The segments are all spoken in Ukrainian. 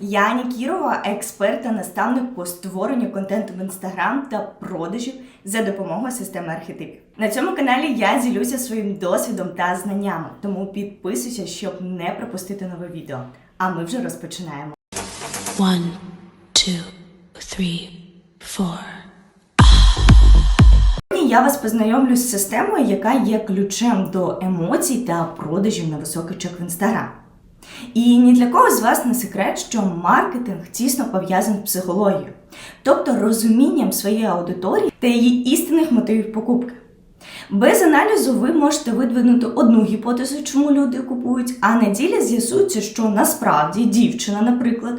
Я Аня Кірова, експерт та наставник по створенню контенту в інстаграм та продажів за допомогою системи архетипів. На цьому каналі я ділюся своїм досвідом та знаннями, тому підписуйся, щоб не пропустити нове відео. А ми вже розпочинаємо. One, two, three, four. Я вас познайомлю з системою, яка є ключем до емоцій та продажів на високий чек в інстаграм. І ні для кого з вас не секрет, що маркетинг тісно пов'язаний з психологією, тобто розумінням своєї аудиторії та її істинних мотивів покупки. Без аналізу ви можете видвинути одну гіпотезу, чому люди купують, а на ділі з'ясується, що насправді дівчина, наприклад,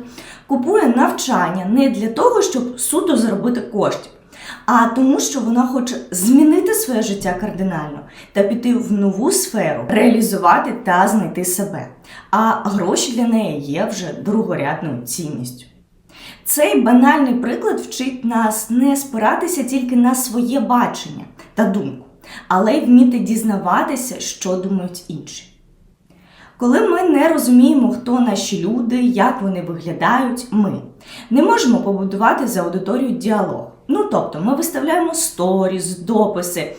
купує навчання не для того, щоб суто заробити коштів, а тому, що вона хоче змінити своє життя кардинально та піти в нову сферу, реалізувати та знайти себе. А гроші для неї є вже другорядною цінністю. Цей банальний приклад вчить нас не спиратися тільки на своє бачення та думку, але й вміти дізнаватися, що думають інші. Коли ми не розуміємо, хто наші люди, як вони виглядають, ми не можемо побудувати за аудиторію діалог. Ну тобто, ми виставляємо сторіс, дописи,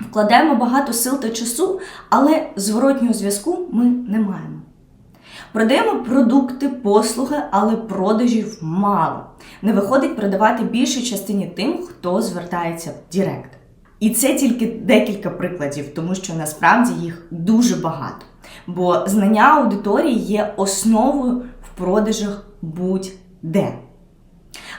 вкладаємо багато сил та часу, але зворотнього зв'язку ми не маємо. Продаємо продукти, послуги, але продажів мало. Не виходить продавати більшій частині тим, хто звертається в Директ. І це тільки декілька прикладів, тому що насправді їх дуже багато. Бо знання аудиторії є основою в продажах будь-де.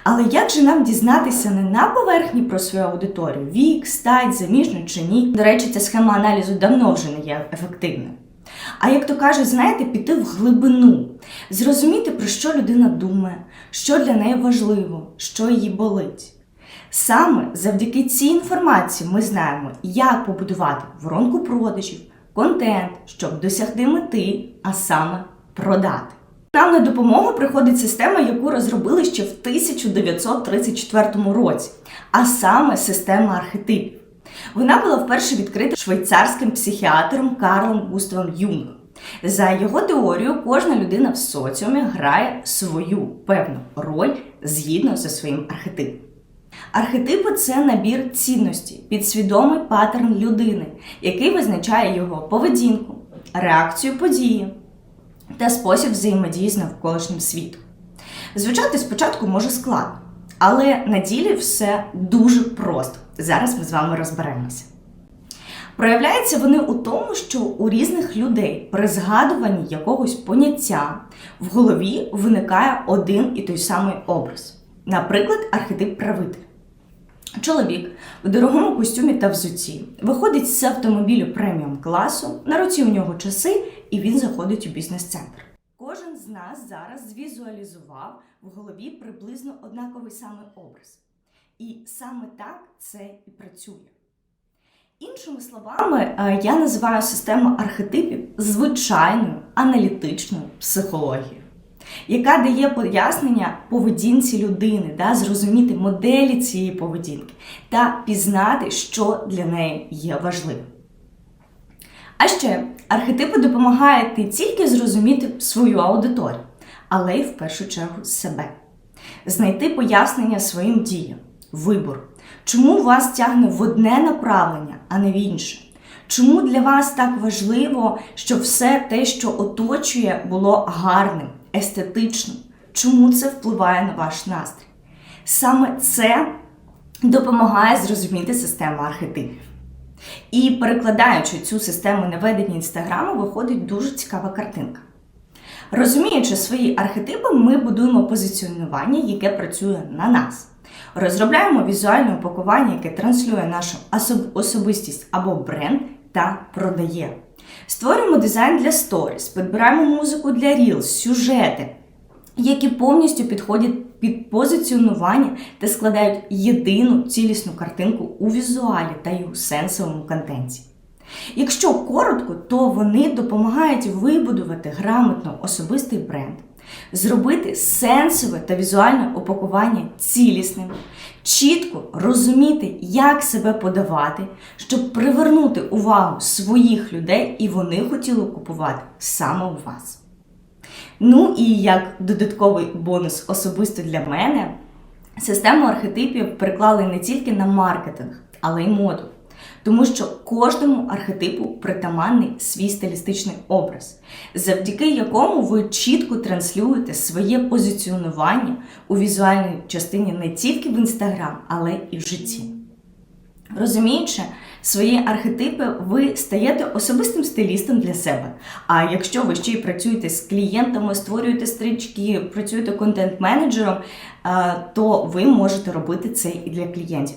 Але як же нам дізнатися не на поверхні про свою аудиторію? Вік, стать, заміжню чи ні? До речі, ця схема аналізу давно вже не є ефективною. А як то кажуть, знаєте, піти в глибину, зрозуміти, про що людина думає, що для неї важливо, що її болить. Саме завдяки цій інформації ми знаємо, як побудувати воронку продажів, контент, щоб досягти мети, а саме продати. Нам на допомогу приходить система, яку розробили ще в 1934 році, а саме система архетипів. Вона була вперше відкрита швейцарським психіатром Карлом Густавом Юнгом. За його теорією, кожна людина в соціумі грає свою певну роль згідно зі своїм архетипом. Архетипи це набір цінностей, підсвідомий паттерн людини, який визначає його поведінку, реакцію події та спосіб взаємодії з навколишнім світом. Звучати спочатку може складно, але на ділі все дуже просто. Зараз ми з вами розберемося. Проявляються вони у тому, що у різних людей при згадуванні якогось поняття в голові виникає один і той самий образ. Наприклад, архетип правителя. Чоловік в дорогому костюмі та взуті виходить з автомобілю преміум класу, на руці у нього часи, і він заходить у бізнес-центр. Кожен з нас зараз звізуалізував в голові приблизно однаковий самий образ. І саме так це і працює. Іншими словами, е, я називаю систему архетипів звичайною аналітичною психологією, яка дає пояснення поведінці людини, да, зрозуміти моделі цієї поведінки та пізнати, що для неї є важливим. А ще архетипи допомагають не тільки зрозуміти свою аудиторію, але й в першу чергу себе, знайти пояснення своїм діям, вибору, чому вас тягне в одне направлення, а не в інше. Чому для вас так важливо, щоб все те, що оточує, було гарним, естетичним? Чому це впливає на ваш настрій? Саме це допомагає зрозуміти систему архетипів. І перекладаючи цю систему на ведення інстаграму, виходить дуже цікава картинка. Розуміючи свої архетипи, ми будуємо позиціонування, яке працює на нас. Розробляємо візуальне упакування, яке транслює нашу особистість або бренд та продає. Створюємо дизайн для сторіс, підбираємо музику для Reels, сюжети, які повністю підходять під позиціонування та складають єдину цілісну картинку у візуалі та й у сенсовому контенті. Якщо коротко, то вони допомагають вибудувати грамотно особистий бренд, зробити сенсове та візуальне упакування цілісним, чітко розуміти, як себе подавати, щоб привернути увагу своїх людей і вони хотіли купувати саме у вас. Ну і як додатковий бонус особисто для мене, систему архетипів переклали не тільки на маркетинг, але й моду. Тому що кожному архетипу притаманний свій стилістичний образ, завдяки якому ви чітко транслюєте своє позиціонування у візуальній частині не тільки в інстаграм, але і в житті. Розуміючи свої архетипи, ви стаєте особистим стилістом для себе. А якщо ви ще й працюєте з клієнтами, створюєте стрічки, працюєте контент-менеджером, е, то ви можете робити це і для клієнтів.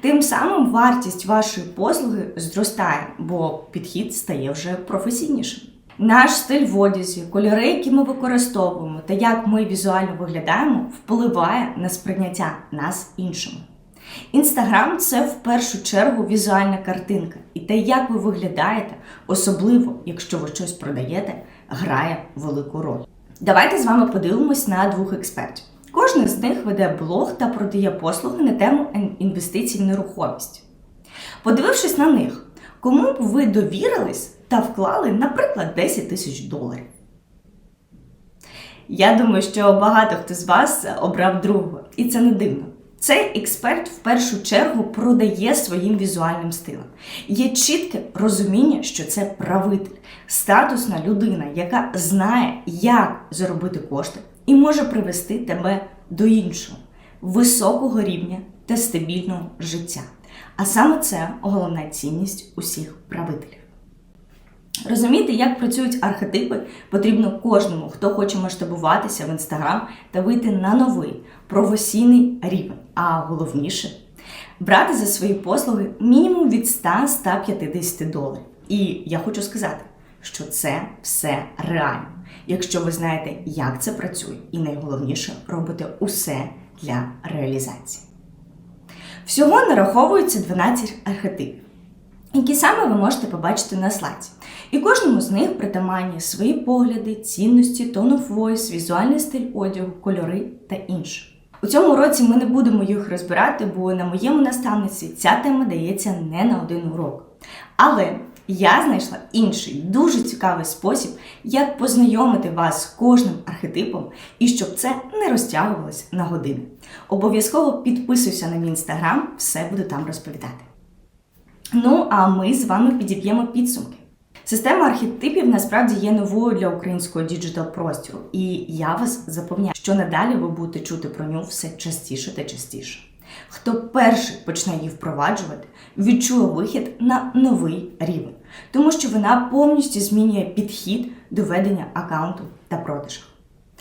Тим самим вартість вашої послуги зростає, бо підхід стає вже професійнішим. Наш стиль в одязі, кольори, які ми використовуємо, та як ми візуально виглядаємо, впливає на сприйняття нас іншими. Інстаграм це в першу чергу візуальна картинка, і те, як ви виглядаєте, особливо якщо ви щось продаєте, грає велику роль. Давайте з вами подивимось на двох експертів. Кожен з них веде блог та продає послуги на тему інвестицій в нерухомість. Подивившись на них, кому б ви довірились та вклали, наприклад, 10 тисяч доларів. Я думаю, що багато хто з вас обрав другого, і це не дивно. Цей експерт в першу чергу продає своїм візуальним стилем. Є чітке розуміння, що це правитель, статусна людина, яка знає, як заробити кошти і може привести тебе до іншого високого рівня та стабільного життя. А саме це головна цінність усіх правителів. Розуміти, як працюють архетипи, потрібно кожному, хто хоче масштабуватися в інстаграм та вийти на новий професійний рівень. А головніше брати за свої послуги мінімум від 100-150 доларів. І я хочу сказати, що це все реально, якщо ви знаєте, як це працює, і найголовніше робите усе для реалізації. Всього нараховується 12 архетипів які саме ви можете побачити на слайді. І кожному з них притаманні свої погляди, цінності, тон of voice, візуальний стиль одягу, кольори та інше. У цьому році ми не будемо їх розбирати, бо на моєму наставниці ця тема дається не на один урок. Але я знайшла інший дуже цікавий спосіб, як познайомити вас з кожним архетипом і щоб це не розтягувалось на години. Обов'язково підписуйся на мій інстаграм, все буду там розповідати. Ну а ми з вами підіб'ємо підсумки. Система архетипів насправді є новою для українського діджитал простору, і я вас запевняю, що надалі ви будете чути про нього все частіше та частіше. Хто перший почне її впроваджувати, відчує вихід на новий рівень, тому що вона повністю змінює підхід до ведення аккаунту та продажу.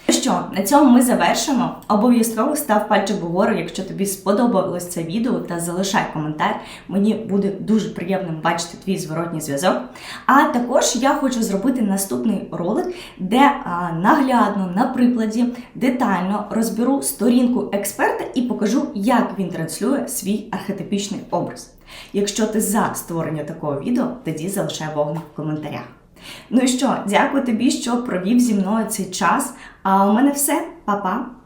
Ну Що, на цьому ми завершимо. Обов'язково став пальчик вгору, якщо тобі сподобалось це відео, та залишай коментар. Мені буде дуже приємно бачити твій зворотній зв'язок. А також я хочу зробити наступний ролик, де а, наглядно на прикладі детально розберу сторінку експерта і покажу, як він транслює свій архетипічний образ. Якщо ти за створення такого відео, тоді залишай вогник в коментарях. Ну і що, дякую тобі, що провів зі мною цей час. А у мене все, Па-па!